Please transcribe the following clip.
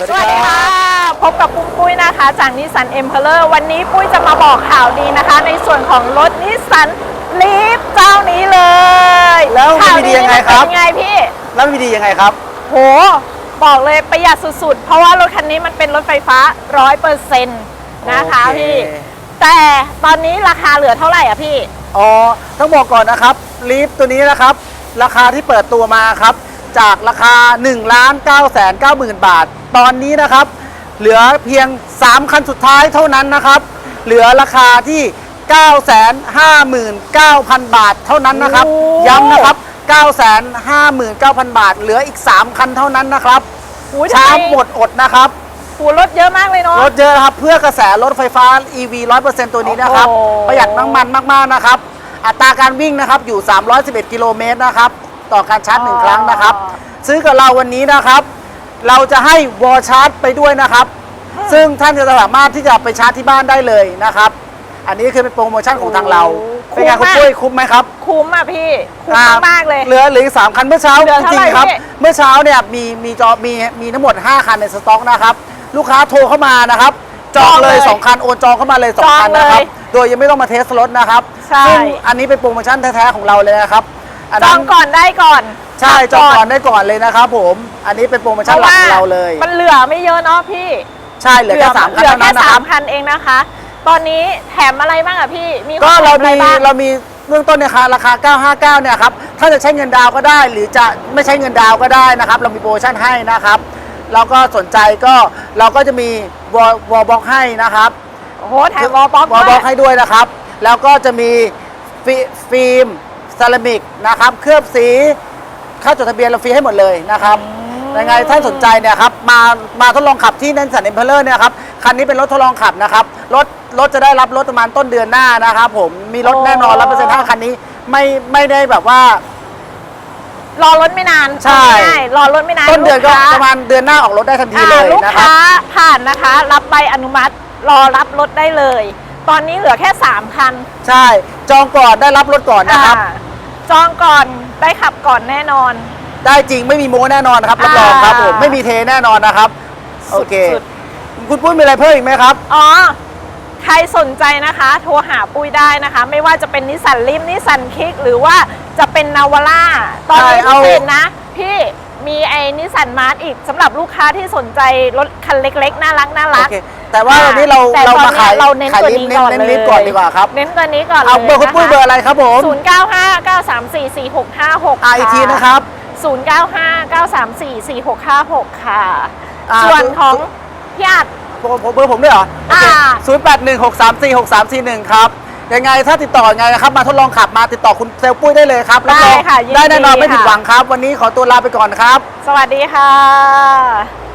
สวัสสดีวัสดีครัค่ะบพบกับปุ้มปุ้ยนะคะ จากนิสสันเอ็มเพลเลอร์วันนี้ปุ้ยจะมาบอกข่าวดีนะคะ ในส่วนของรถนิสสันลีฟเจ้านี้เลยแล้วมันข่าวมีดียังไงครับมันเป็นยังไงพี่ แล้วมีดียังไงครับ โห บอกเลยประหยัดสุดๆ เพราะว่ารถคันนี้มันเป็นรถไฟฟ้า100%นะคะโอเคพี่ แต่ตอนนี้ราคาเหลือเท่าไหร่อะพี่ อ๋อ ต้องบอกก่อนนะครับลีฟตัวนี้นะครับ ราคาที่เปิดตัวมาครับ จากราคา1ล้าน9แสน9หมื่นบาท ตอนนี้นะครับ เหลือเพียง 3 คันสุดท้ายเท่านั้นนะครับ เหลือราคาที่ 9 5 9 0 0 0 บาทเท่านั้นนะครับ โอ้ ย้ำนะครับ 9 5 9 0 0 0 บาท เหลืออีก 3 คันเท่านั้นนะครับหูยช้าทำไหมดอดนะครับหูรถเยอะมากเลยเนาะ รถเยอะนะครับเพื่อกระแสรถไฟฟ้า EV 100%ตัวนี้นะครับ โอ้โห ประหยัดน้ำมันมาก ๆ นะครับ อัตราการวิ่งนะครับอยู่ 311 กิโลเมตรนะครับ ต่อการชาร์จหนึ่งครั้งนะครับ ซื้อกับเราวันนี้นะครับ เราจะให้วอลชาร์จไปด้วยนะครับ ซึ่งท่านจะสามารถที่จะไปชาร์จที่บ้านได้เลยนะครับ อันนี้คือเป็นโปรโมชั่นของทางเราโอ้เป็นไงคุ้คุณมมากปุ้ยคุ้มไหมครับ คุ้มอะพี่ คุ้มอ่มากๆเลย เหลือเหลืออีกสามคันเมื่อเช้าเหลือจเท่าริไหร่งๆครับ พี่ เมื่อเช้าเนี่ยมีมีจอมีมีทั้งหมด 5 คันในสต็อกนะครับ ลูกค้าโทรเข้ามานะครับ จองเลย2คันโอนจองเข้ามาเลย2คันนะครับโดยยังไม่ต้องมาเทสรถนะครับ ใช่ ซึ่งอันนี้เป็นโปรโมชั่นแท้ ๆ ของเราเลยนะครับ นจนั้อน งก่อนได้ก่อนใช่จองก่อนได้ก่อนเลยนะครับผม อันนี้เป็นโปรโมเพชั่นราะหลักว่าของเราเลย มันเหลือไม่เยอะเนาะพี่ใช่เหลือแค่สามคันเหลือเท่าแค่นั้นนะคสารัมบคันเองนะคะ ตอนนี้แถมอะไรบ้างอะพี่ มีก็ของเราแถมอะไรมีบ้าง เรามีเบื้องต้นเนี่ยค่ะราคา 959 เนี่ยครับ ถ้าจะใช้เงินดาวน์ก็ได้ หรือจะไม่ใช้เงินดาวน์ก็ได้นะครับ เรามีโปรโมชั่นให้นะครับเราก็สนใจก็เราก็จะมีวอลวอลบ็อกให้นะครับโอ้โหแถมวอลบ็อกวอลบ็อกด้วยให้ด้วยนะครับ แล้วก็จะมีฟิฟิล์ม เซรามิกนะครับเคลือบสีค่าจดทะเบียนเราฟรีให้หมดเลยนะครับยังไงท่านสนใจเนี่ยครับมามาทดลองขับที่นันสันเอ็มเพลเลอร์เนี่ยครับคันนี้เป็นรถทดลองขับนะครับรถรถจะได้รับรถประมาณต้นเดือนหน้านะครับผมมีรถแน่นอนร้อยเปอร์เซ็นต์ถ้าคันนี้ไม่ไม่ได้แบบว่า รอรถไม่นานใช่เอาง่ายๆรอรถไม่นานต้นเดือนก็ลูค้าประมาณเดือนหน้าออกรถได้ทันทีอ่าเลยลูกนะครับ ค้าผ่านนะคะ รับใบอนุมัติรอรับรถได้เลย ตอนนี้เหลือแค่ 3 คัน ใช่ จองก่อนได้รับรถก่อนนะครับ อ่า จองก่อนได้ขับก่อนแน่นอน ได้จริงไม่มีโม้แน่นอนครับรับรองครับผมอ่า ไม่มีเทแน่นอนนะครับ โอเค สุดคุณปุ้ยมีอะไรเพิ่มอีกไหมครับอ๋อ ใครสนใจนะคะ โทรหาปุ้ยได้นะคะ ไม่ว่าจะเป็นนิสสันลิมนิสสันคิกหรือว่าจะเป็นนาวาร่าตอนนี้ใช่พิเอา เศษนะ พี่มีไอ้นิสสันมาร์ทอีกสำหรับลูกค้าที่สนใจรถคันเล็กๆ น่ารักน่าโอรักเค แต่ว่าวันนี้เราแต่เราตอนมานี้ขายเราเน้นขายตัวลิฟนี้ต์ก่อนเน้นเลยลิฟต์ก่อนดีกว่าครับ เน้นตัวนี้ก่อนเลยเอาเบอร์คุณปุ้ยเบอร์อะไรครับผม0 9 5 9 3 4 4 6 5 6อ่าอีกทีนะครับ 0 9 5 9 3 4 4 6 5 6 ค่ะ อ่า ส่วนของพี่อัด ผมผมเบอร์ผมด้วยเหรอโอเคอ่า ศูนย์แปดหนึ่งหกสามสี่หกสามสี่หนึ่งครับ ยังไงถ้าติดต่อยังไงนะครับ มาทดลองขับมาติดต่อคุณเซลปุ้ยได้เลยครับรับรองได้ค่ะยินดีได้แน่นอนไม่ผิดค่ะ หวังครับ วันนี้ขอตัวลาไปก่อนครับ สวัสดีค่ะ